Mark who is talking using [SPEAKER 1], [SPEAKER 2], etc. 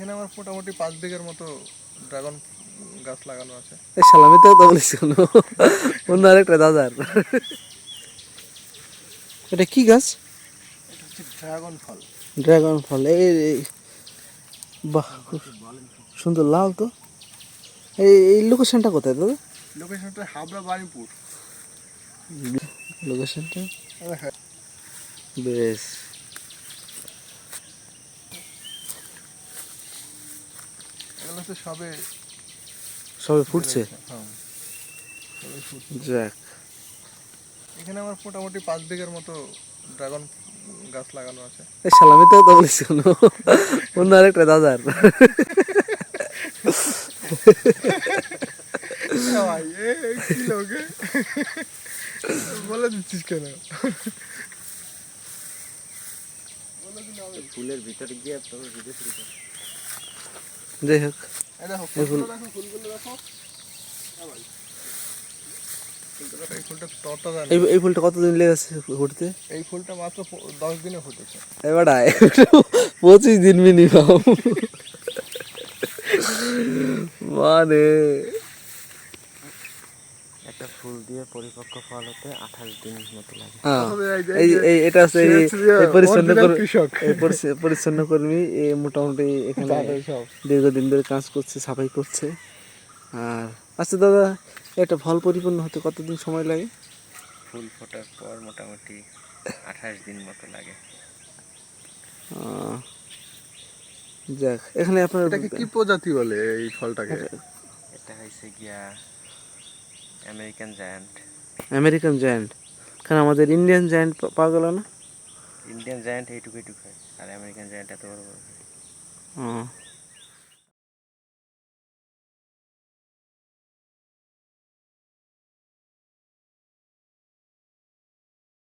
[SPEAKER 1] এখানে আমার মোটামুটি পাঁচ বিঘের মতো ড্রাগন গাছ লাগানো আছে।
[SPEAKER 2] এই সালামি তো তো বলিস কেন? অন্য আরেকটা দাদার। এটা কি গাছ?
[SPEAKER 1] এটা হচ্ছে ড্রাগন ফল।
[SPEAKER 2] ড্রাগন ফল এই বাহ খুব সুন্দর লাল তো। এই এই লোকেশনটা কোথায় দাদা?
[SPEAKER 1] লোকেশনটা হাবড়া বাণীপুর
[SPEAKER 2] লোকেশনটা
[SPEAKER 1] হ্যাঁ।
[SPEAKER 2] বেশ।
[SPEAKER 1] এগুলো সবে
[SPEAKER 2] সবে ফুটছে?
[SPEAKER 1] হ্যাঁ সবে ফুটছে।
[SPEAKER 2] যাক।
[SPEAKER 1] এখানে আমার মোটামুটি পাঁচ বিঘের মতো ড্রাগন গাছ লাগানো আছে।
[SPEAKER 2] এই সালামি তো তো বলিস কেন অন্য আরেকটা দাদার।
[SPEAKER 1] বলে দিচ্ছিস কেন?
[SPEAKER 3] ফুলের ভিতরে গিয়ে তবে ভিডিও শুরু করে।
[SPEAKER 2] যাই হোক।
[SPEAKER 1] এই ফুলটা
[SPEAKER 2] কতদিন লেগেছে ফুটতে?
[SPEAKER 1] এই ফুলটা মাত্র দশ দিনে ফুটেছে।
[SPEAKER 2] এবার পঁচিশ দিন মিনিমাম মানে
[SPEAKER 3] একটা ফুল দিয়ে পরিপক্ক ফল হতে আঠাশ দিন মতো লাগে।
[SPEAKER 2] হ্যাঁ,
[SPEAKER 1] এই
[SPEAKER 2] এই এটা হচ্ছে এই পরিচ্ছন্ন
[SPEAKER 1] কৃষক।
[SPEAKER 2] পরিচ্ছন্ন কর্মী মোটামুটি এখানে দীর্ঘদিন ধরে কাজ করছে সাফাই করছে। আর আচ্ছা দাদা একটা ফল পরিপূর্ণ হতে কতদিন সময় লাগে?
[SPEAKER 3] ফুল ফোটার পর মোটামুটি আঠাশ দিন মতো লাগে।
[SPEAKER 2] আহ, যাক এখানে আপনার
[SPEAKER 1] এটাকে কি প্রজাতি বলে এই ফলটাকে?
[SPEAKER 3] এটা হয়েছে গিয়া আমেরিকান জায়ান্ট
[SPEAKER 2] আমেরিকান জায়ান্ট কারণ আমাদের ইন্ডিয়ান জায়ান্ট পাওয়া গেল না?
[SPEAKER 3] ইন্ডিয়ান জায়ান্ট এইটুকু এইটুকু আর আমেরিকান জায়ান্ট এত বড় বড়।
[SPEAKER 2] আহ,